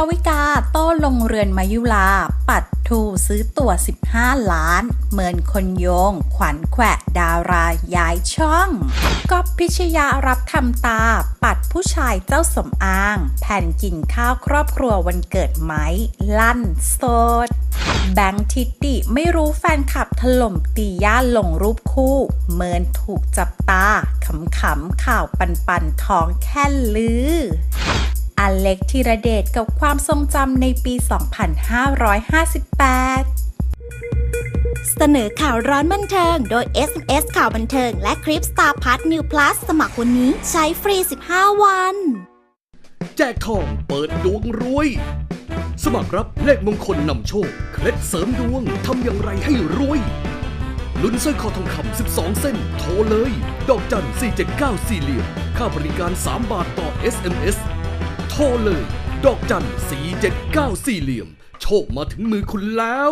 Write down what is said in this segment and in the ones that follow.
ดาวิกาโต้ลงเรือนมายุลา ปัดทูซื้อตัว15 ล้าน เมินคนโยง ขวัญแขวะดาราย้ายช่องก๊อฟพิชยารับทำตา ปัดผู้ชายเจ้าสมอาง แผ่นกินข้าวครอบครัววันเกิดไหม ลั่นโสด แบงค์ทิตติไม่รู้แฟนคลับถล่มตีย่าลงรูปคู่ เมินถูกจับตาขำๆข่าวปันปันๆท้องแค่ลือ อเล็กธีรเดชกับความทรงจำในปี 2558 เสนอข่าวร้อนบันเทิง โดย SMS ข่าวบันเทิง และคลิป Star p a s New Plus สมัครวันนี้ใช้ฟรี 15 วัน แจกทองเปิดดวงรวย สมัครรับเลขมงคลนำโชค เคล็ดเสริมดวงทำอย่างไรให้รวยลุ้นสร้อยคอทองคำ 12 เส้น โทรเลย ดอกจัน 479 สี่เหลี่ยม ค่าบริการ 3 บาทต่อ SMS โทรเลย ดอกจัน479สี่เหลี่ยม โชคมาถึงมือคุณแล้ว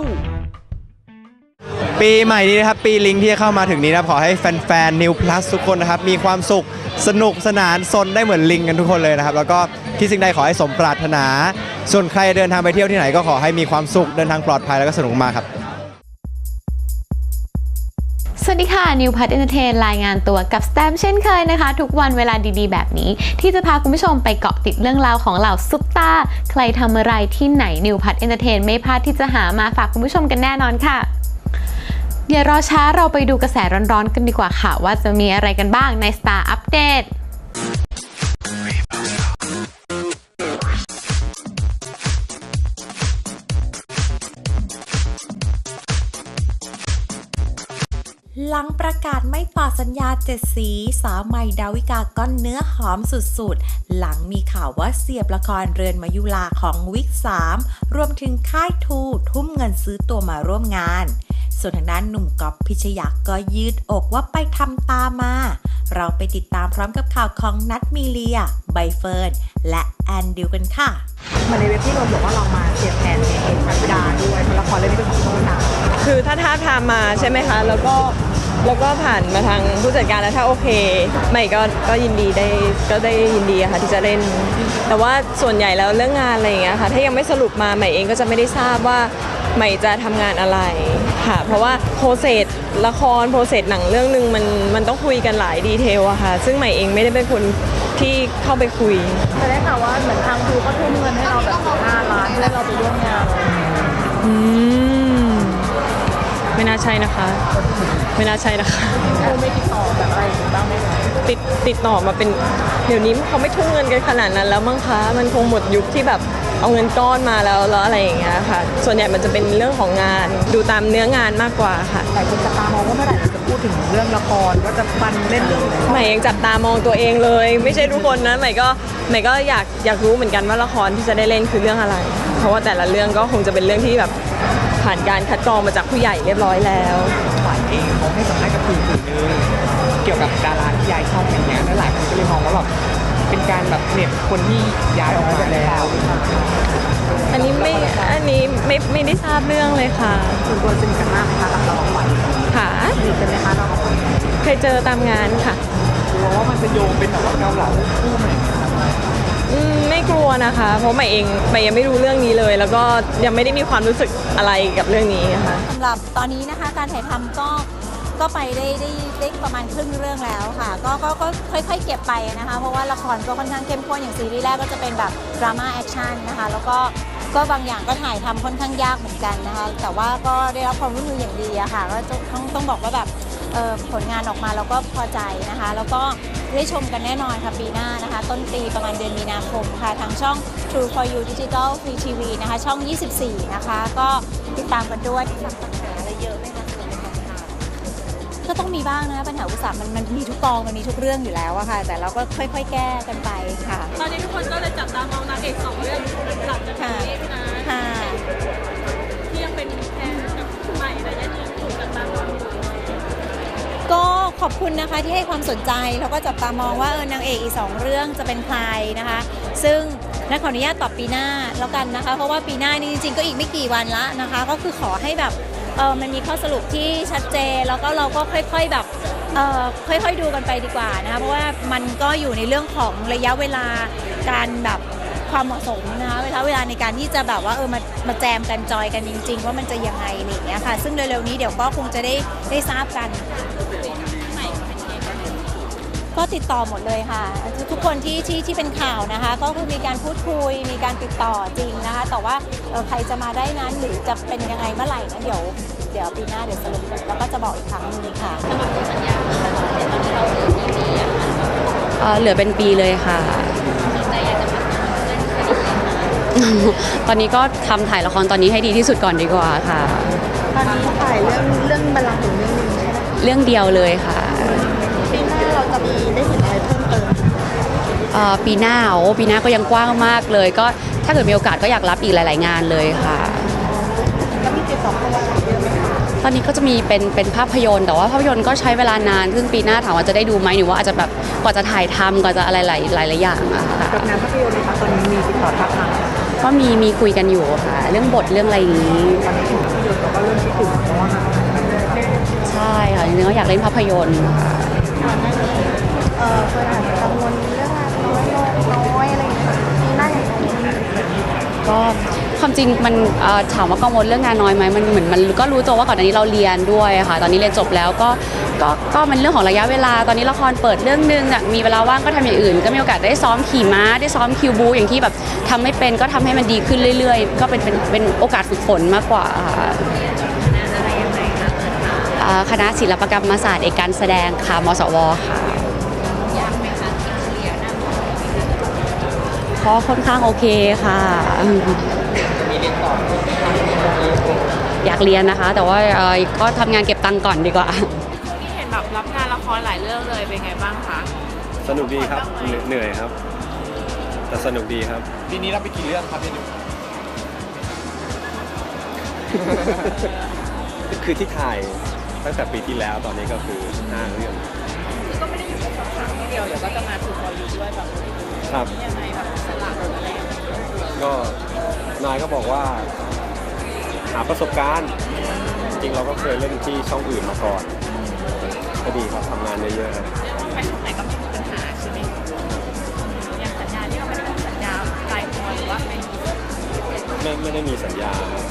ปีใหม่นี้นะครับ ปีลิงที่จะเข้ามาถึงนี้นะครับขอให้แฟนๆ New Plus ทุกคนนะครับ มีความสุขสนุกสนานซนได้เหมือนลิงกันทุกคนเลยนะครับ แล้วก็ที่สิ่งใดขอให้สมปรารถนา ส่วนใครเดินทางไปเที่ยวที่ไหนก็ขอให้มีความสุขเดินทางปลอดภัยแล้วก็สนุกมากครับ สวัสดีค่ะ นิวพัฒน์เอนเตอร์เทนรายงานตัวกับสแตมเช่นเคยนะคะ ทุกวันเวลาดีๆ แบบนี้ ที่จะพาคุณผู้ชมไปเกาะติดเรื่องราวของเหล่าซุปตาใครทำอะไรที่ไหนนิวพัฒน์เอนเตอร์เทนไม่พลาดที่จะหามาฝากคุณผู้ชมกันแน่นอนค่ะอย่ารอช้าเราไปดูกระแสร้อนๆกันดีกว่าค่ะ ว่าจะมีอะไรกันบ้างใน Star Update หลังประกาศไม่ต่อสัญญาเจ็ดสี สาวใหม่ดาวิกาก้อนเนื้อหอมสุดๆ หลังมีข่าวว่าเสียบละครเรือนมายุลาของวิก3รวมถึงค่ายทูทุ่มเงินซื้อตัวมาร่วมงาน ส่วนทางด้านหนุ่มก๊อฟพิชยักษ์ก็ยืดอกว่าไปทำตามมา เราไปติดตามพร้อมกับข่าวของนัทมีเลีย ใบเฟิร์น และแอนดิวกันค่ะเหมาในเว็บที่เราบอกว่าเรามาเสียบแทนเองพันดาด้วยเพราะละครเรื่องนี้เป็นของช่องสามคือถ้าท้าบทามมาใช่ไหมคะ แล้วก็ แล้วก็ผ่านมาทางผู้จัดการแล้วถ้าโอเค ใหม่ก็ก็ยินดีได้ก็ได้ยินดีอะค่ะที่จะเล่น แต่ว่าส่วนใหญ่แล้วเรื่องงานอะไรอย่างเงี้ยค่ะถ้ายังไม่สรุปมาใหม่เองก็จะไม่ได้ทราบว่าใหม่จะทำงานอะไรค่ะ เพราะว่าโปรเซสละครโปรเซสหนังเรื่องหนึ่งมันมันต้องคุยกันหลายดีเทลอะค่ะ ซึ่งใหม่เองไม่ได้เป็นคนที่เข้าไปคุยแต่ได้ข่าวว่าเหมือนทางครูก็ทุ่มเงินให้เราแบบ15ล้านเพื่อเราไปร่วมงานอืมไม่น่าใช่นะคะ ไม่น่าใช่นะคะครูไม่ติดต่อแบบอะไรอย่างงี้บ้างไหมคะติดติดต่อมาเป็นเดี๋ยวนี้เขาไม่ทุ่มเงินกันขนาดนั้นแล้วมั้งคะมันคงหมดยุคที่แบบเอาเงินก้อนมาแล้วแล้วอะไรอย่างเงี้ยค่ะ ส่วนใหญ่มันจะเป็นเรื่องของงานดูตามเนื้องานมากกว่าค่ะหลายคนจับตามองว่าเมื่อไหร่เราจะพูดถึงเรื่องละครว่าจะฟันเล่นเรื่องอะไรใหม่ยังจับตามองตัวเองเลย ไม่ใช่ทุกคนนะใหม่ก็ใหม่ก็อยากอยากรู้เหมือนกันว่าละครที่จะได้เล่นคือเรื่องอะไร เพราะว่าแต่ละเรื่องก็คงจะเป็นเรื่องที่แบบผ่านการคัดกรองมาจากผู้ใหญ่เรียบร้อยแล้ว กี่ยวกับดาราที่ย้ายช่องอย่างเงี้ยแล้วหลายคนก็เลยมองว่าแบบเป็นการแบบเหน็บคนที่ย้ายออกมาแล้วอันนี้ไม่ อันนี้ไม่ไม่ได้ทราบเรื่องเลยค่ะส่วนตัวสนิทกันมากไหมคะกับเราของขวัญค่ะสนิทกันไหมคะเราของขวัญเคยเจอตามงานค่ะกลัวว่ามันจะโยงเป็นแบบว่าเกาเหลาคู่ใหม่อืมไม่กลัวนะคะ เพราะใหม่เองใหม่ยังไม่รู้เรื่องนี้เลย แล้วก็ยังไม่ได้มีความรู้สึกอะไรกับเรื่องนี้ค่ะสำหรับตอนนี้นะคะการถ่ายทำก็ ก็ไปได้ได้ได้ประมาณครึ่งเรื่องแล้วค่ะ ก็ก็ก็ค่อยๆ เก็บไปนะคะ เพราะว่าละครก็ค่อนข้างเข้มข้นอย่างซีรีส์แรกก็จะเป็นแบบดราม่าแอคชั่นนะคะ แล้วก็ก็บางอย่างก็ถ่ายทำค่อนข้างยากเหมือนกันนะคะ แต่ว่าก็ได้รับความร่วมมืออย่างดีอะค่ะ ก็ต้องต้องบอกว่าแบบผลงานออกมาเราก็พอใจนะคะ แล้วก็ได้ชมกันแน่นอนค่ะปีหน้านะคะ ต้นปีประมาณเดือนมีนาคมค่ะ ทางช่อง True for You Digital Free TV นะคะ ช่อง 24 นะคะ ก็ติดตามกันด้วยปัญหาอะไรเยอะไหม ก็ต้องมีบ้างนะปัญหาอุปสรรคมันมันมีทุกกองมันมีทุกเรื่องอยู่แล้วอะค่ะ แต่เราก็ค่อย ๆ แก้กันไปค่ะ ตอนนี้ทุกคนก็เลยจับตามองนางเอกสองเรื่องหลังจากนี้นะค่ะที่ยังเป็นแค่กับใหม่ระยะนี้ถูกจับตามองอยู่ก็ขอบคุณนะคะที่ให้ความสนใจแล้วก็จับตามองว่าเออนางเอกอีกสองเรื่องจะเป็นใครนะคะ ซึ่งนักขออนุญาตตอบปีหน้าแล้วกันนะคะ เพราะว่าปีหน้านี่จริงๆก็อีกไม่กี่วันละนะคะ ก็คือขอให้แบบ เออมันมีข้อสรุปที่ชัดเจน แล้วก็เราก็ค่อยๆแบบเออค่อยๆดูกันไปดีกว่านะคะเพราะว่ามันก็อยู่ในเรื่องของระยะเวลาการแบบความเหมาะสมนะคะเวลาเวลาในการที่จะแบบว่าเออมามาแจมกันจอยกันจริง ๆ ว่ามันจะยังไงอะไรอย่างเงี้ยค่ะ ซึ่งเร็วๆนี้เดี๋ยวก็คงจะได้ได้ทราบกัน ก็ติดต่อหมดเลยค่ะ ทุกคนที่ที่ที่เป็นข่าวนะคะ ก็คือมีการพูดคุย มีการติดต่อจริงนะคะ แต่ว่าเอ่อใครจะมาได้นั้นหรือจะเป็นยังไงเมื่อไหร่นั้นเดี๋ยวเดี๋ยวปีหน้าเดี๋ยวสรุปแล้วก็จะบอกอีกครั้งหนึงค่ะเอ่อเหลือเป็นปีเลยค่ะตอนนี้ก็ทำถ่ายละครตอนนี้ให้ดีที่สุดก่อนดีกว่าค่ะ ตอนนี้ถ่ายเรื่องเรื่องบัลลังก์ถึงเรื่องหนึงใช่ไหมเรื่องเดียวเลยค่ะ ปีหน้าเราจะมีได้เห็นอะไรเพิ่มเติมเอ่อปีหน้าโอ้ปีหน้าก็ยังกว้างมากเลย ก็ถ้าเกิดมีโอกาสก็อยากรับอีกหลาย ๆ งานเลยค่ะ แล้วมีติดต่อเข้ามาเยอะไหมคะตอนนี้ก็จะมีเป็นเป็นภาพยนตร์แต่ว่าภาพยนตร์ก็ใช้เวลานานซึ่งปีหน้าถามว่าจะได้ดูไหมหรือว่าอาจจะแบบกว่าจะถ่ายทำกว่าจะอะไรหลายหลายหลายอย่างอะค่ะกับงานภาพยนตร์นะคะตอนนี้มีติดต่อทักมาก็มีมีคุยกันอยู่ค่ะ เรื่องบทเรื่องอะไรอย่างนี้ ตอนนี้ถึงภาพยนตร์เราก็เริ่มคิดถึงเพราะว่าใช่ค่ะจริงๆก็อยากเล่นภาพยนตร์ค่ะ ก่อนหน้านี้ เออคยอาจจะกังวลเรื่องงานน้อยลงน้อยอะไรอย่างเงี้ยปีหน้าอย่างไรก็ความจริงมันเอ่อถามว่ากังวลเรื่องงานน้อยไหมมันเหมือนมันก็รู้ตัวว่าก่อนหน้านี้เราเรียนด้วยค่ะ ตอนนี้เรียนจบแล้วก็ก็ก็มันเรื่องของระยะเวลา ตอนนี้ละครเปิดเรื่องนึงอยากมีเวลาว่างก็ทำอย่างอื่น ก็มีโอกาสได้ซ้อมขี่ม้าได้ซ้อมคิวบูอย่างที่แบบทำไม่เป็นก็ทำให้มันดีขึ้นเรื่อย ๆ ก็เป็นเป็นเป็นโอกาสฝึกฝนมากกว่าค่ะอ่าคณะศิลปกรรมศาสตร์เอกการแสดงค่ะมสวค่ะ เพราะค่อนข้างโอเคค่ะอยากเรียนนะคะ แต่ว่าเอ่อก็ทำงานเก็บตังค์ก่อนดีกว่าที่เห็นแบบรับงานละครหลายเรื่องเลยเป็นไงบ้างคะสนุกดีครับเหนื่อยครับ แต่สนุกดีครับปีนี้รับไปกี่เรื่องครับพี่ดิวคือที่ถ่ายตั้งแต่ปีที่แล้วตอนนี้ก็คือ5เรื่องคือก็ไม่ได้อยู่ในครั้งเดียวเดี๋ยวก็จะมาถูกคออยู่ด้วยแบบ ครับยังไงแบบสลับอะไรอย่างเงี้ยก็นายก็บอกว่า หาประสบการณ์ จริงๆเราก็เคยเล่นที่ช่องอื่นมาก่อนก็ดีครับทำงานเยอะๆครับเรื่องไปช่องไหนก็ไม่มีปัญหาใช่ไหมอย่างสัญญาที่เราไม่ได้ทำสัญญาตายตัวหรือว่าเป็นไม่ไม่ได้มีสัญญาครับ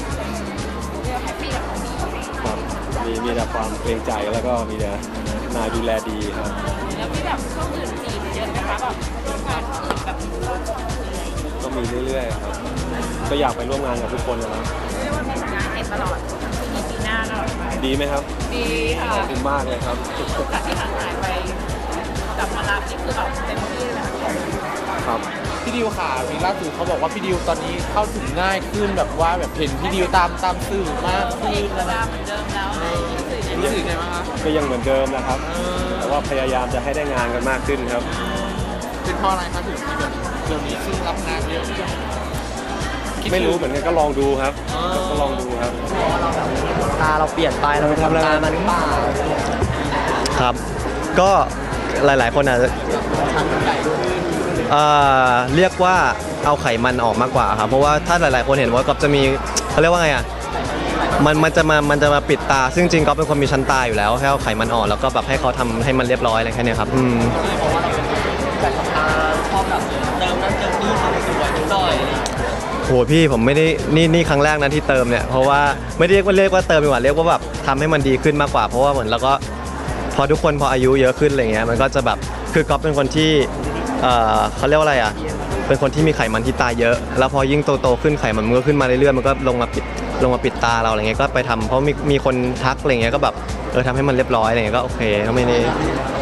เรื่องแฮปปี้กับเขาดีครับมีมีแต่ความเกรงใจแล้วก็มีแต่นายดูแลดีครับแล้วมีแบบช่องอื่นจีบเยอะไหมคะแบบ ร่วมงานอื่นแบบก็มีเรื่อยๆครับ ก็อยากไปร่วมงานกับทุกคนนะครับเรียกว่ามีผลงานเห็นตลอดมีปีหน้าตลอดไปดีไหมครับ ดีค่ะขอบคุณมากเลยครับจากที่ห่างหายไปกลับมารับนี่คือแบบเต็มที่เลยค่ะครับพี่ดิวค่ะมีล่าสุดเขาบอกว่าพี่ดิวตอนนี้เข้าถึงง่ายขึ้นแบบว่าแบบเห็นพี่ดิวตามตามสื่อมากขึ้นเวลาเหมือนเดิมแล้วในสื่อในรู้สึกไงบ้างคะก็ยังเหมือนเดิมนะครับ แต่ว่าพยายามจะให้ได้งานกันมากขึ้นครับ เป็นเพราะอะไรคะถึงมีแบบเดี๋ยวนี้ซึ่งรับงานเยอะขึ้นคิดไม่รู้ถึงเหมือนกันก็ลองดูครับอ๋อก็ลองดูครับ ตาเราเปลี่ยนไปเราไปทำงานมาหรือเปล่าครับ ก็หลาย ๆ คนอาจจะเอ่อเรียกว่าเอาไขมันออกมากกว่าครับ เพราะว่าถ้าหลาย ๆ คนเห็นว่าก๊อฟจะมีเขาเรียกว่าไงอะมันมันจะมา มันจะมาปิดตา ซึ่งจริงก๊อฟเป็นคนมีชั้นตาอยู่แล้วแค่เอาไขมันออกแล้วก็แบบให้เขาทำให้มันเรียบร้อยอะไรแค่ เนี้ยครับอืมโหพี่ผมไม่ได้นี่นี่ครั้งแรกนะที่เติมเนี่ยเพราะว่าไม่ได้เรียกว่าเรียกว่าเติมดีกว่าเรียกว่าแบบทำให้มันดีขึ้นมากกว่า เพราะว่าเหมือนเราก็พอทุกคนพออายุเยอะขึ้นอะไรเงี้ยมันก็จะแบบคือก๊อฟเป็นคนที่เอ่อเขาเรียกว่าอะไรอะเป็นคนที่มีไขมันที่ตาเยอะ แล้วพอยิ่งโตโตๆขึ้นไขมันมันก็ขึ้นมาเรื่อยๆมันก็ลงมาปิดลงมาปิดตาเราอะไรเงี้ยก็ไปทำเพราะมีมีคนทักอะไรเงี้ยก็แบบ ออทำให้มันเรียบร้อยอะไรเงี้ยก็โอเคก็ไม่ได้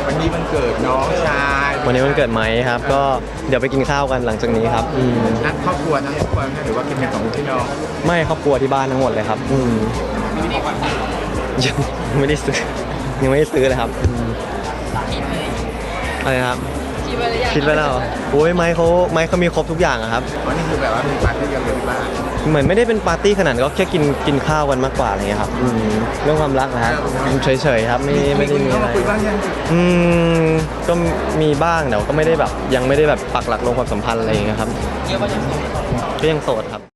วันนี้มันเกิดน้องชายวันนี้มันเกิดไหมครับ ก็เดี๋ยวไปกินข้าวกันหลังจากนี้ครับอืมนัดครอบครัวทั้งครอบครัวหรือว่ากินกันสองพี่น้องไม่ครอบครัวที่บ้านทั้งหมดเลยครับ อืมยังไม่ได้ซื้อยังไม่ได้ซื้อเลยครับอืมอะไรนะ ครับคิดไว้แล้วเหรอโอ้ยไม้เขาไม้เขามีครบทุกอย่างอะครับ วันนี้คือแบบว่ามีปาร์ตี้กันเลยที่บ้านเหมือนไม่ได้เป็นปาร์ตี้ขนาดนั้นก็แค่กินกินข้าวกันมากกว่าอะไรเงี้ยครับอืมเรื่องความรักนะฮะเฉยๆครับไม่ไม่ได้มีเข้าอะไรมาคุยบ้างยังอืมก็มีบ้างแต่ว่าก็ไม่ได้แบบ ยังไม่ได้แบบปักหลักลงความสัมพันธ์อะไรอย่างเงี้ยครับก็ยังโสดครับนะคะ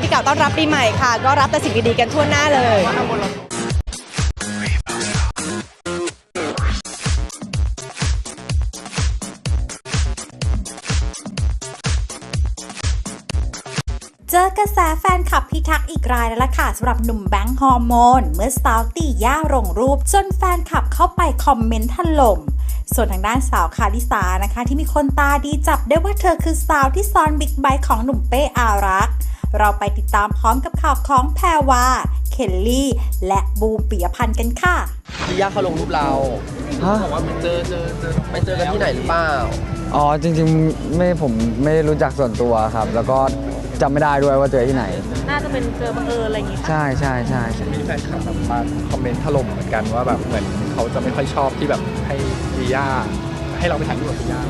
ปีเก่าต้อนรับปีใหม่ค่ะ ก็รับแต่สิ่งดีๆกันทั่วหน้าเลยเจอกระแสแฟนคลับพิทักษ์อีกรายแล้วล่ะค่ะสำหรับหนุ่มแบงค์ฮอร์โมน เมื่อสาวตีย่าลงรูป จนแฟนคลับเข้าไปคอมเมนต์ถล่มส่วนทางด้านสาวคาริสานะคะ ที่มีคนตาดีจับได้ว่าเธอคือสาวที่ซ้อนบิ๊กไบค์ของหนุ่มเป้อารักษ์ เราไปติดตามพร้อมกับข่าวของแพรวา เคลลี่ และบูมปิยพันธ์กันค่ะพี่ย่าเขาลงรูปเราฮะบอกว่าเจอเจอเจอไปเจอกันที่ไหนหรือเปล่า อ๋อจริงๆไม่ผมไม่รู้จักส่วนตัวครับ แล้วก็จำไม่ได้ด้วยว่าเจอที่ไหน น่าจะเป็นเจอบังเอิญอะไรอย่างงี้ใช่ใช่ใช่ใช่มีแฟนคลับแบบมาคอมเมนต์ถล่มเหมือนกันว่าแบบเหมือนเขาจะไม่ค่อยชอบที่แบบให้ดิย่าให้เราไปถ่ายรูปกับดิย่า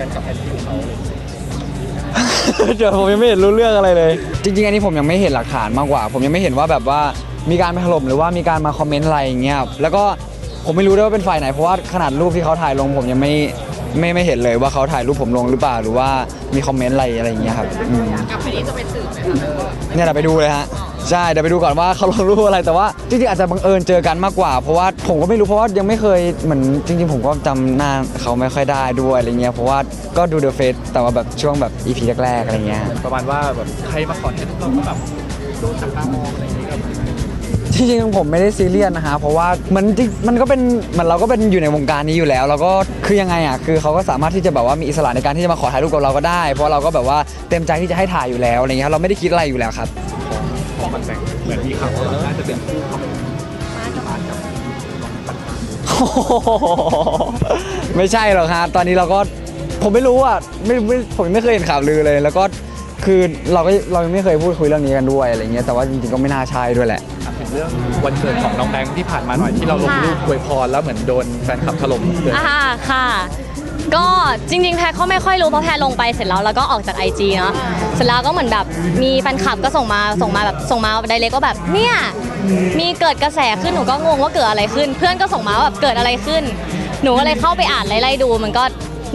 กันกับแอนตี้เขา เดี๋ยวผมยังไม่เห็นรู้เรื่องอะไรเลย จริงๆ อันนี้ผมยังไม่เห็นหลักฐานมากกว่า ผมยังไม่เห็นว่าแบบว่ามีการไปถล่มหรือว่ามีการมาคอมเมนต์อะไรอย่างเงี้ยแล้วก็ผมไม่รู้ด้วยว่าเป็นฝ่ายไหนเพราะว่าขนาดรูปที่เขาถ่ายลงผมยังไม่ ไม่ไม่เห็นเลยว่าเขาถ่ายรูปผมลงหรือเปล่าหรือว่ามีคอมเมนต์อะไรอะไรอย่างเงี้ยครับอืม กลับไปนี้จะเป็นสื่อไหมคะเนี่ยเดี๋ยวไปดูเลยฮะ ใช่เดี๋ยวไปดูก่อนว่าเขาลงรูปอะไรแต่ว่าจริงๆอาจจะบังเอิญเจอกันมากกว่า เพราะว่าผมก็ไม่รู้เพราะว่ายังไม่เคยเหมือนจริง ๆ ผมก็จำหน้าเขาไม่ค่อยได้ด้วยอะไรเงี้ยเพราะว่าก็ดูเดอะเฟสแต่ว่าแบบช่วงแบบอีพีแรกๆอะไรเงี้ย ประมาณว่าแบบใครมาขอถ่ายรูปเราก็แบบโดนจับตามองอะไรอย่างเงี้ย จริงๆผมไม่ได้ซีเรียสนะฮะเพราะว่ามันจริงมันก็เป็นเหมันเราก็เป็นอยู่ในวงการนี้อยู่แล้วแล้วก็คือยังไงอะคือเขาก็สามารถที่จะแบบว่ามีอิสระในการที่จะมาขอถ่ายรูปกับเราก็ได้ เพราะเราก็แบบว่าเต็มใจที่จะให้ถ่ายอยู่แล้วอะไรเงี้ยเราไม่ได้คิดอะไรอยู่แล้วครับของมันแต่งเหมือนมีข่าวว่าน่าจะเป็นคู่ของไม่ใช่หรอกครับตอนนี้เราก็ผมไม่รู้อะไม่ไม่ผมไม่เคยเห็นข่าวลือเลย แล้วก็คือเราก็เรายังไม่เคยพูดคุยเรื่องนี้กันด้วยอะไรเงี้ยแต่ว่าจริงๆก็ไม่น่าใช่ด้วยแหละ เรื่องวันเกิดของน้องแบงค์ที่ผ่านมาหน่อยที่เราลงรูปอวยพรแล้วเหมือนโดนแฟนคลับถล่มเลยอ่าค่ะ ก็จริงๆแพรก็ไม่ค่อยรู้เพราะแพรลงไปเสร็จแล้วแล้วก็ออกจาก IG เนาะเสร็จแล้วก็เหมือนแบบมีแฟนคลับก็ส่งมาส่งมาแบบส่งมาไดเรกก็แบบเนี่ยมีเกิดกระแสขึ้นหนูก็งงว่าเกิดอะไรขึ้น เพื่อนก็ส่งมาว่าแบบเกิดอะไรขึ้น หนูก็เลยเข้าไปอ่านไล่ๆดู มันก็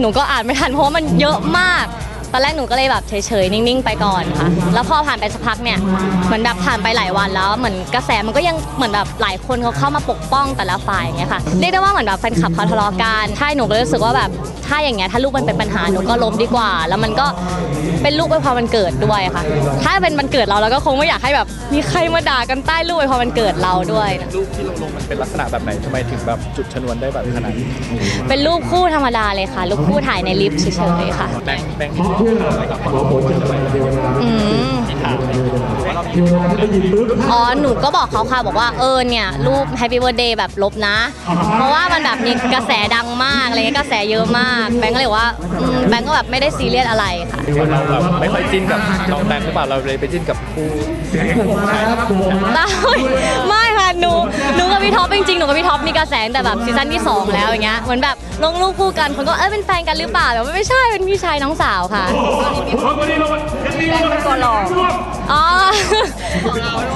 หนูก็อ่านไม่ทันเพราะว่ามันเยอะมาก ตอนแรกหนูก็เลยแบบเฉยๆนิ่งๆไปก่อนค่ะ แล้วพอผ่านไปสักพักเนี่ยเหมือนแบบผ่านไปหลายวันแล้วเหมือนกระแสมันก็ยังเหมือนแบบหลายคนเขาเข้ามาปกป้องแต่ละฝ่ายอย่างเงี้ยค่ะเรียกได้ว่าเหมือนแบบแฟนคลับเขาทะเลาะกันใช่หนูก็รู้สึกว่าแบบ ถ้าอย่างเงี้ยถ้าลูกมันเป็นปัญหาหนูก็ลบดีกว่า แล้วมันก็เป็นลูกไปพอมันเกิดด้วยค่ะ ถ้าเป็นวันเกิดเราเราก็คงไม่อยากให้แบบมีใครมาด่ากันใต้ลูกไปพอมันเกิดเราด้วยนะ รูปที่เราลงมันเป็นลักษณะแบบไหนทำไมถึงแบบจุดชนวนได้แบบขนาดนี้เป็นรูปคู่ธรรมดาเลยค่ะ รูปคู่ถ่ายในลิฟต์เฉยๆค่ะ แบงค์แบงค์ที่ชื่ออะไรกับความโพสต์อะไรอืม ที่ถามเลย อ๋อ หนูก็บอกเขาค่ะบอกว่าเออเนี่ย รูป Happy Birthday แบบลบนะ เพราะว่ามันแบบมีกระแสดังมากอะไรเงี้ยกระแสเยอะมาก แบงก์ก็เลยบอกว่าอืมแบงก์ก็แบบไม่ได้ซีเรียสอะไรค่ะ เราแบบไม่ค่อยจิ้นกับน้องแบงค์หรือเปล่าเราเลยไปจิ้นกับคู่ได้ไม่ค่ะ หนูหนูกับพี่ท็อปจริงๆหนูกับพี่ท็อปมีกระแสตั้งแต่แบบซีซั่นที่ 2 แล้วอย่างเงี้ยเหมือนแบบลงรูปคู่กันคนก็เออเป็นแฟนกันหรือเปล่าแต่ว่าไม่ใช่เป็นพี่ชายน้องสาวค่ะเป็นตัวหลอกอ๋อ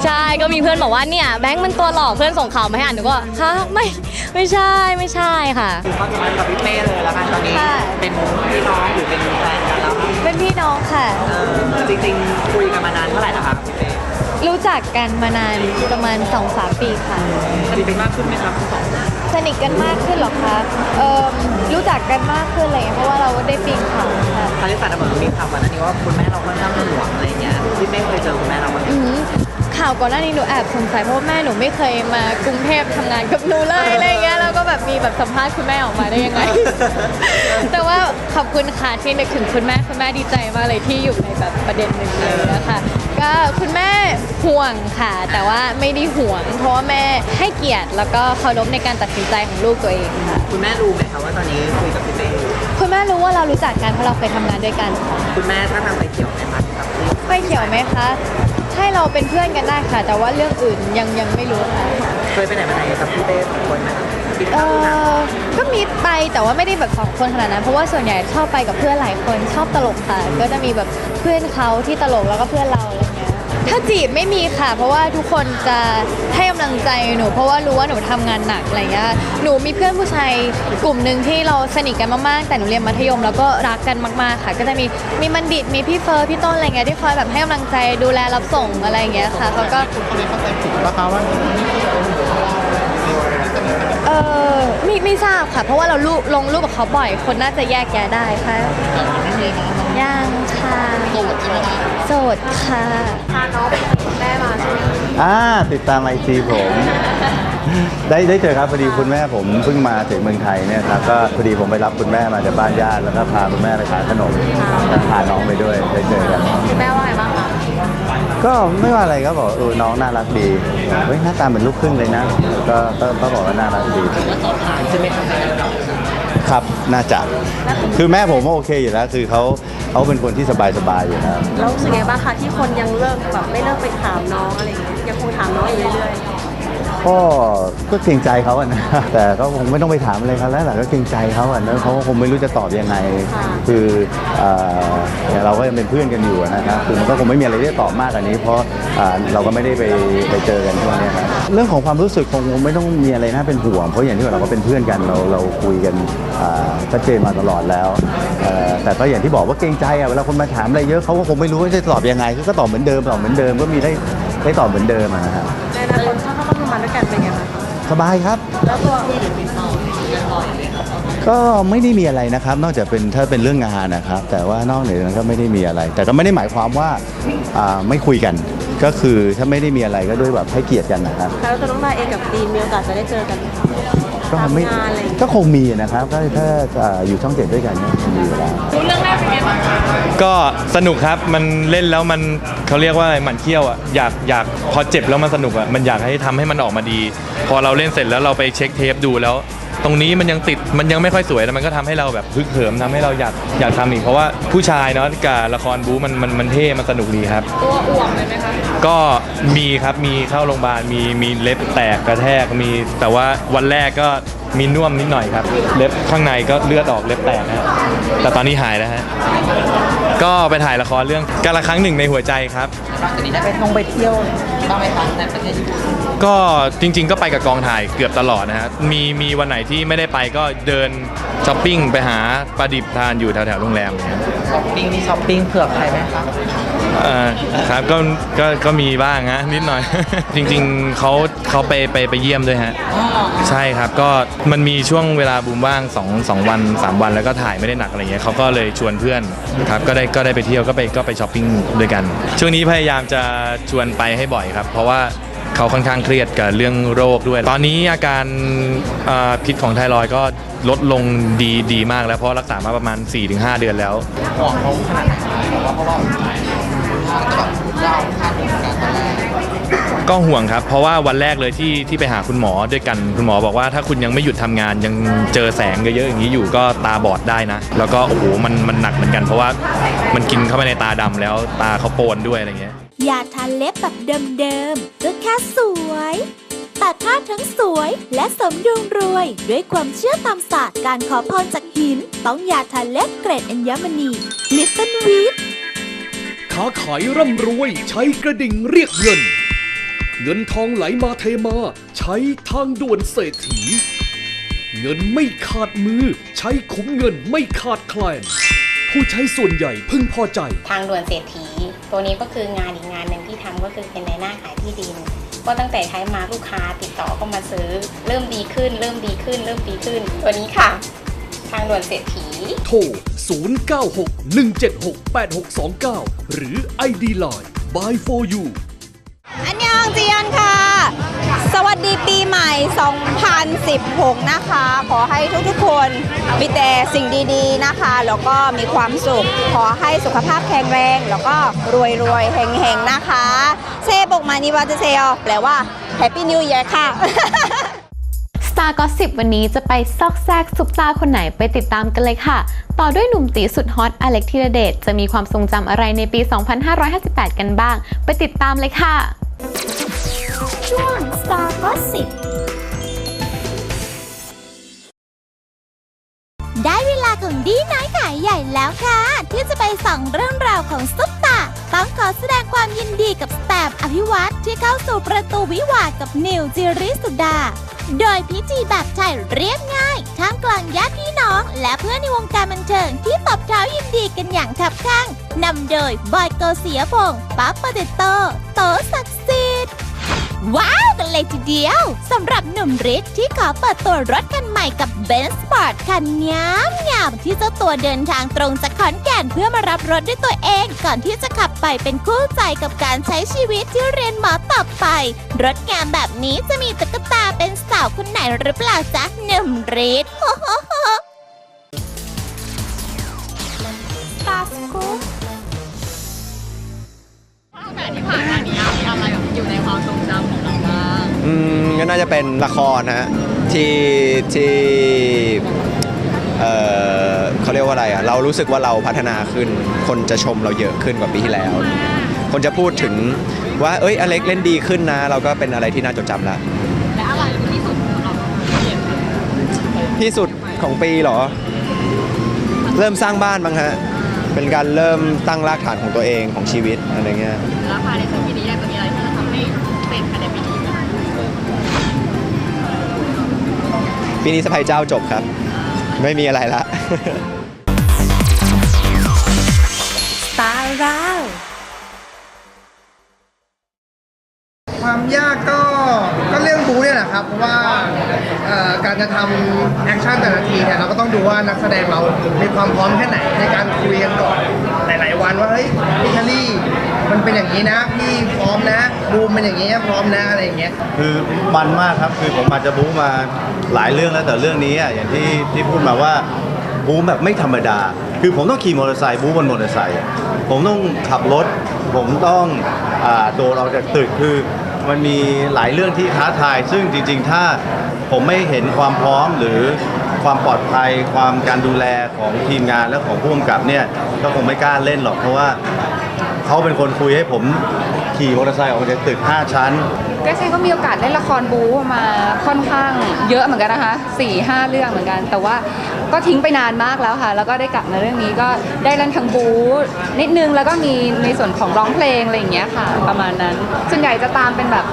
ใช่ก็มีเพื่อนบอกว่าเนี่ยแบงค์มันตัวหลอกเพื่อนส่งข่าวมาให้อ่านหนูก็ฮะไม่ไม่ใช่ไม่ใช่ค่ะความสัมพันธ์กับพี่เป้เลยละกันตอนนี้เป็นพี่น้องหรือเป็นแฟนกันแล้วเป็นพี่น้องค่ะเออจริงๆคุยกันมานานเท่าไหร่แล้วครับพี่เป้ รู้จักกันมานานประมาณ2-3ปีค่ะ สนิทกันมากขึ้นไหมครับทั้งสองสนิทกันมากขึ้นเหรอคะเอ่อรู้จักกันมากขึ้นอะไรอย่างเงี้ยเพราะว่าเราได้ปีนเขาค่ะ คาริสาเหมือนมีข่าวก่อนหน้านี้ว่าคุณแม่เราค่อนข้างห่วงอะไรเงี้ยพี่เป้เคยเจอคุณแม่เราบ้างไหม อือหือข่าวก่อนหน้านี้หนูแอบสงสัยเพราะว่าแม่หนูไม่เคยมากรุงเทพทำงานกับหนูเลยอะไรอย่างเงี้ยแล้วก็แบบมีแบบสัมภาษณ์คุณแม่ออกมาได้ยังไง แต่ว่าขอบคุณค่ะที่นึกถึงคุณแม่คุณแม่ดีใจมากเลยที่อยู่ในแบบประเด็นหนึ่งเลยนะคะ ก็คุณแม่ห่วงค่ะ แต่ว่าไม่ได้ห่วง เพราะว่าแม่ให้เกียรติ แล้วก็เคารพในการตัดสินใจของลูกตัวเองค่ะ คุณแม่รู้ไหมคะว่าตอนนี้คุยกับพี่เป้คุณแม่รู้ว่าเรารู้จักกันเพราะเราเคยทำงานด้วยกันค่ะคุณแม่ถ้าทางไปเกี่ยวไหมคะกับที่ไปเกี่ยวไหมคะให้เราเป็นเพื่อนกันได้ค่ะ แต่ว่าเรื่องอื่นยังยังไม่รู้ค่ะ เคยไปไหนมาไหนกับพี่เป้สองคนไหมครับกินเอข้าวดูหนังอก็มีไปแต่ว่าไม่ได้แบบสองคนขนาดนั้น เพราะว่าส่วนใหญ่ชอบไปกับเพื่อนหลายคนชอบตลกค่ะ ก็จะมีแบบเพื่อนเขาที่ตลกแล้วก็เพื่อนเราอะไรเงี้ย ถ้าจีบไม่มีค่ะ เพราะว่าทุกคนจะให้กำลังใจหนู เพราะว่ารู้ว่าหนูทำงานหนักอะไรเงี้ยหนูมีเพื่อนผู้ชายกลุ่มหนึ่งที่เราสนิทกันมากๆ แต่หนูเรียนมัธยมแล้วก็รักกันมากๆค่ะ ก็จะมีมีมันดิตมีพี่เฟอร์พี่ต้นอะไรเงี้ยที่คอยแบบให้กำลังใจดูแลรับส่งอะไรเงี้ยค่ะเขาก็เอ อไม่ไม่ทราบค่ะ เพราะว่าเราลูกลงรูปกับเขาบ่อย คนน่าจะแยกแยะได้ค่ะยังค่ะโสดใช่ไหมคะโสดค่ะพาน้องไปแม่มาใช่ไหมอ่าติดตามไอจีผม ได้ได้เจอครับพอดีคุณแม่ผมเพิ่งมาถึงเมืองไทยเนี่ยครับก็พอดีผมไปรับคุณแม่มาจากบ้านญาติแล้วก็พาคุณแม่ไปขายขนมแล้วพาน้องไปด้วยได้เจอกันคุณแม่ว่าไงบ้างคะ ก็ไม่ว่าอะไรก็บอกเออน้องน่ารักดีเฮ้ยหน้าตาเหมือนลูกครึ่งเลยนะก็ก็ก็บอกว่าน่ารักดีใช่ไหมคะครับน่าจะคือแม่ผมก็โอเคอยู่แล้ว คือเขาเขาเป็นคนที่สบายสบายๆอยู่แล้วแล้วรู้สึกไงบ้างคะที่คนยังเลิกแบบไม่เลิกไปถามน้องอะไรอย่างเงี้ยยังคงถามน้องอยู่เรื่อย ก็ก็เกรงใจเขาอะนะแต่ก็คงไม่ต้องไปถามอะไรเขาแล้วแหละก็เกรงใจเขาอะนะเขาก็คงไม่รู้จะตอบยังไง คือเอ่อแต่เราก็ยังเป็นเพื่อนกันอยู่อะนะครับคือมันก็คงไม่มีอะไรที่จะตอบมากกว่านี้ เพราะอ่าเราก็ไม่ได้ไปไปเจอกันช่วงเนี้ยครับเรื่องของความรู้สึกคงไม่ต้องมีอะไรน่าเป็นห่วงเพราะอย่างที่บอกเราก็เป็นเพื่อนกันเราเราคุยกันอ่าชัดเจนมาตลอดแล้วเอ่อแต่ก็อย่างที่บอกว่าเกรงใจอะเวลาคนมาถามอะไรเยอะเขาก็คงไม่รู้ว่าจะตอบยังไงก็ตอบเหมือนเดิมตอบเหมือนเดิมก็มีได้ได้ตอบเหมือนเดิมอะนะครับๆในอนาคตถ้า เขาต้องมาด้วยกันเป็นไงคะสบายครับ แล้วตัวก็ไม่ได้มีอะไรนะครับ นอกจากเป็นถ้าเป็นเรื่องงานนะครับ แต่ว่านอกเหนือจากนั้นก็ไม่ได้มีอะไร แต่ก็ไม่ได้หมายความว่าอ่าไม่คุยกัน ก็คือถ้าไม่ได้มีอะไรก็ด้วยแบบให้เกียรติกันนะครับ แล้วตัวน้องนายเองกับดีนมีโอกาสจะได้เจอกันไหมคะ ก็ไม่ทำงานอะไรอย่างเงี้ย ก็คงมีนะครับก็ถ้าอ่าอยู่ช่องเจ็ดด้วยกันเนี่ยคงมีอยู่แล้ว รู้เรื่องแรกเป็นไงบ้างคะก็สนุกครับมันเล่นแล้วมันเขาเรียกว่าอะไรหมันเขี้ยวอะอยากอยากพอเจ็บแล้วมันสนุกอะมันอยากให้ทำให้มันออกมาดี พอเราเล่นเสร็จแล้วเราไปเช็คเทปดูแล้ว ตรงนี้มันยังติดมันยังไม่ค่อยสวยแต่มันก็ทำให้เราแบบฮึกเหิมทำให้เราอยากอยากทำอีกเพราะว่าผู้ชายเนาะกับละครบู๊มันมันมันเท่มันสนุกดีครับ ตัวอ่วมเลยไหมคะก็ มีครับมีเข้าโรงพยาบาลมีมีเล็บแตกกระแทกมี แต่ว่าวันแรกก็มีน่วมนิดหน่อยครับ เล็บข้างในก็เลือดออกเล็บแตกนะฮะแต่ตอนนี้หายแล้วฮะก็ไปถ่ายละครเรื่องการละครั้งหนึ่งในหัวใจครับ หลังจากนี้ได้ไปท่องไปเที่ยวบ้างไหมคะในประเทศญี่ปุ่นก็จริงๆ ก็ไปกับกองถ่ายเกือบตลอดนะฮะมีมีวันไหนที่ไม่ได้ไปก็เดินช้อปปิ้งไปหาปลาดิบทานอยู่แถวๆโรงแรมเนี่ย ช้อปปิ้งนี่ช้อปปิ้งเผื่อใครไหมคะเอ่อครับก็ก็ก็มีบ้างฮะนิดหน่อย จริงๆเขาเขาไปไปไปเยี่ยมด้วยฮะ ใช่ครับก็มันมีช่วงเวลาบูมว่าง2 2วัน3วันแล้วก็ถ่ายไม่ได้หนักอะไรเงี้ยเขาก็เลยชวนเพื่อนครับก็ได้ก็ได้ไปเที่ยวก็ไปก็ไปช้อปปิ้งด้วยกัน ช่วงนี้พยายามจะชวนไปให้บ่อยครับ เพราะว่าเขาค่อนข้างเครียดกับเรื่องโรคด้วย ตอนนี้อาการเอ่อพิษของไทรอยด์ก็ลดลงดีดีมากแล้วเพราะรักษามาประมาณ 4-5 เดือนแล้ว ห่วงเขาขนาดไหนเพราะว่าเพราะว่า การณ์ตอนแรกก็ห่วงครับ เพราะว่าวันแรกเลยที่ที่ไปหาคุณหมอด้วยกันคุณหมอบอกว่าถ้าคุณยังไม่หยุดทำงานยังเจอแสงเยอะๆอย่างนี้อยู่ก็ตาบอดได้นะ แล้วก็โอ้โหมันมันหนักเหมือนกัน เพราะว่ามันกินเข้าไปในตาดำแล้วตาเขาโปนด้วยอะไรเงี้ย อย่าทาเล็บแบบเดิมๆก็แค่สวย แต่ถ้าทั้งสวยและสมดุลรวย ด้วยความเชื่อตามศาสตร์การขอพรจากหิน ต้องยาทาเล็บเกรดอัญมณีลิตเติ้ลวีท ค้าขายร่ำรวย ใช้กระดิ่งเรียกเงิน เงินทองไหลมาเทมา ใช้ทางด่วนเศรษฐี เงินไม่ขาดมือ ใช้คุ้มเงินไม่ขาดแคลน ผู้ใช้ส่วนใหญ่พึงพอใจ ทางด่วนเศรษฐี ตัวนี้ก็คืองานอีกงานหนึ่งที่ทำก็คือเป็นในหน้าขายที่ดินก็ตั้งแต่ใช้มาลูกค้าติดต่อเข้ามาซื้อ เริ่มดีขึ้น เริ่มดีขึ้น เริ่มดีขึ้น ตัวนี้ค่ะ ทางด่วนเศรษฐี โทร 0961768629 หรือ ID Line by for you อันยองจียอนค่ะ สวัสดีปีใหม่ 2016 นะคะ ขอให้ทุกๆ คนมีแต่สิ่งดีๆ นะคะ แล้วก็มีความสุข ขอให้สุขภาพแข็งแรง แล้วก็รวยๆ เฮงๆ นะคะ เซบกมานิวาเจเซลแปลว่า Happy New Year ค่ะ Star Gossip วันนี้จะไปซอกแซกซุปตาคนไหนไปติดตามกันเลยค่ะ ต่อด้วยหนุ่มตีสุดฮอตอเล็กธีรเดชจะมีความทรงจำอะไรในปี 2558 กันบ้าง ไปติดตามเลยค่ะ ช่วง Star Gossip ได้เวลาของดีน้อยขายใหญ่แล้วค่ะ ที่จะไปส่องเรื่องราวของซุปตา ต้องขอแสดงความยินดีกับแตมอภิวัตที่เข้าสู่ประตูวิวาห์กับนิวจิริสุดา โดยพิธีแบบไทยเรียบง่ายท่ามกลางญาติพี่น้อง และเพื่อนในวงการบันเทิงที่ตบเท้ายินดีกันอย่างขับข้างนำโดยบอยโกเสียพงศ์ปั๊บปเตโตโตศักดิ์สิทธิ์ ว้าวกันเลยทีเดียวสำหรับหนุ่มฤทธิ์ที่ขอเปิดตัวรถคันใหม่กับเบนซ์สปอร์ตคันงามงามๆที่เจ้าตัวเดินทางตรงจากขอนแก่นเพื่อมารับรถด้วยตัวเอง ก่อนที่จะขับไปเป็นคู่ใจกับการใช้ชีวิตที่เรียนหมอต่อไป รถงามแบบนี้จะมีตุ๊กตาเป็นสาวคนไหนหรือเปล่าจ๊ะหนุ่มฤทธิ์ตาสกู๊ปแบบที่ผ่านมานี้มีอะไรแบบ อยู่ในความทรงจำของเราบ้างอืมก็น่าจะเป็นละครนะฮะที่ที่เออเขาเรียกว่าอะไรอะเรารู้สึกว่าเราพัฒนาขึ้น คนจะชมเราเยอะขึ้นกว่าปีที่แล้ว คนจะพูดถึงว่าเอ้ยอเล็กเล่นดีขึ้นนะ เราก็เป็นอะไรที่น่าจดจำแล้วและอะไรเป็นที่สุดของเราเปลี่ยนไปที่สุดของปีเหรอ เริ่มสร้างบ้านบ้างฮะเป็นการเริ่มตั้งรากฐานของตัวเองของชีวิตอะไรเงี้ย แล้วภายในสิ้นปี ปีนี้สะพายเจ้าจบครับ ไม่มีอะไรละ ตาร์ราวความยากก็ก็เรื่องบูเนี่ยแหละครับ เพราะว่าเอ่อการจะทำแอคชั่นแต่ละทีเนี่ยเราก็ต้องดูว่านักแสดงเรา มีความพร้อมแค่ไหนในการคุยกันก่อนหลาย ๆ วันว่าเฮ้ยพี่ชลี่ มันเป็นอย่างนี้นะ พี่พร้อมนะบูมเป็นอย่างนี้พร้อมนะอะไรอย่างเงี้ย คือมันมากครับคือผมอาจจะบู๊มาหลายเรื่องแล้วแต่เรื่องนี้อะอย่างที่ที่พูดมาว่าบู๊แบบไม่ธรรมดา คือผมต้องขี่มอเตอร์ไซค์บู๊บนมอเตอร์ไซค์อะผมต้องขับรถ ผมต้องอาโดดออกจากตึกคือมันมีหลายเรื่องที่ท้าทาย ซึ่งจริง ๆ ถ้าผมไม่เห็นความพร้อมหรือความปลอดภัย ความการดูแลของทีมงานและของผู้กำกับเนี่ยก็คงไม่กล้าเล่นหรอกเพราะว่า เขาเป็นคนคุยให้ผมขี่มอเตอร์ไซค์ออกมาจากตึก 5 ชั้น เกรซเองก็มีโอกาสเล่นละครบู๊มาค่อนข้างเยอะเหมือนกันนะคะ4ี่ห้าเรื่องเหมือนกัน แต่ว่าก็ทิ้งไปนานมากแล้วค่ะ แล้วก็ได้กลับมาเรื่องนี้ก็ได้เล่นทั้งบู๊นิดนึงแล้วก็มีในส่วนของร้องเพลงอะไรอย่างเงี้ยค่ะ ประมาณนั้น ส่วนใหญ่จะตามเป็นแบบ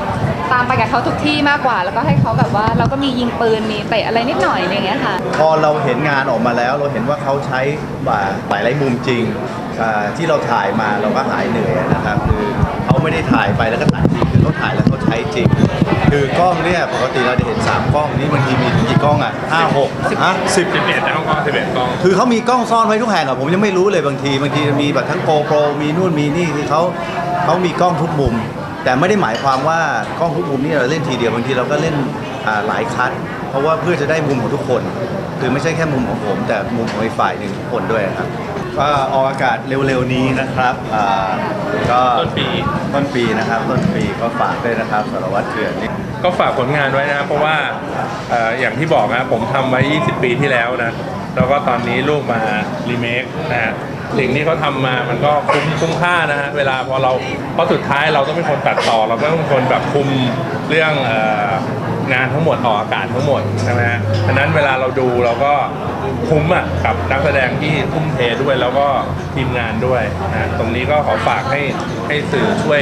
ตามไปกับเขาทุกที่มากกว่า แล้วก็ให้เขาแบบว่าเราก็มียิงปืนมีเตะอะไรนิดหน่อยอะไรอย่างเงี้ยค่ะ พอเราเห็นงานออกมาแล้วเราเห็นว่าเขาใช้บ่าหลายหลายมุมจริงอ่า ที่เราถ่ายมาเราก็หายเหนื่อยนะครับคือเขาไม่ได้ถ่ายไปแล้วก็ถ่ายจริงคือเขาถ่ายแล้วเขาใช้จริง คือกล้องเนี่ยปกติเราจะเห็น3กล้องนี่บางทีมีกี่กล้องอะห้าหกอะสิบสิบเอ็ดนะกล้องสิบเอ็ดกล้องคือเขามีกล้องซ่อนไว้ทุกแห่งอะผมยังไม่รู้เลยบางทีบางทีมีแบบทั้งโกโปรมีนู่นมีนี่คือเขาเขามีกล้องทุกมุม แต่ไม่ได้หมายความว่ากล้องทุกมุมนี่เราเล่นทีเดียวบางทีเราก็เล่นอ่าหลายคัดเพราะว่าเพื่อจะได้มุมของทุกคน คือไม่ใช่แค่มุมของผม แต่มุมของอีกฝ่ายหนึ่งทุกคนด้วยครับ ก็ออกอากาศเร็วๆนี้นะครับอ่าก็ต้นปี ต้นปีนะครับ ต้นปีก็ฝากด้วยนะครับสารวัตรเถื่อนนี่ ก็ฝากผลงานไว้นะครับเพราะว่าเอ่ออย่างที่บอกนะผมทำไว้ 20 ปีที่แล้วนะ แล้วก็ตอนนี้ลูกมารีเมคนะฮะสิ่งที่เขาทำมามันก็คุ้มคุ้มค่านะฮะเวลาพอเราเพราะสุดท้ายเราต้องเป็นคนตัดต่อ เราก็ต้องเป็นคนแบบคุมเรื่องเอ่อ งานทั้งหมดออกอากาศทั้งหมดใช่ไหมฮะดังนั้นเวลาเราดูเราก็คุ้มอะกับนักแสดงที่ทุ่มเทด้วยแล้วก็ทีมงานด้วยนะตรงนี้ก็ขอฝากให้ให้สื่อช่วย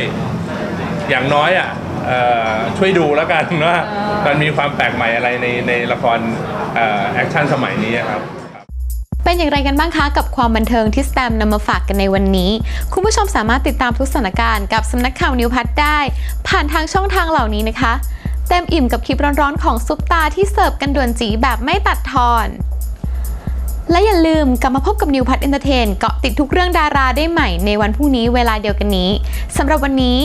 อย่างน้อยอะเอ่อช่วยดูแล้วกันว่ามันมีความแปลกใหม่อะไรในในละครแอคชั่นสมัยนี้ครับ เป็นอย่างไรกันบ้างคะกับความบันเทิงที่สแตมนำมาฝากกันในวันนี้ คุณผู้ชมสามารถติดตามทุกสถานการณ์กับสำนักข่าวนิวพัทได้ ผ่านทางช่องทางเหล่านี้นะคะ เต็มอิ่มกับคลิปร้อนๆของซุปตาที่เสิร์ฟกันด่วนจีแบบไม่ตัดทอน และอย่าลืมกลับมาพบกับนิวพัฒน์เอนเตอร์เทนเกาะติดทุกเรื่องดาราได้ใหม่ในวันพรุ่งนี้เวลาเดียวกันนี้สำหรับวันนี้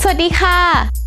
สวัสดีค่ะ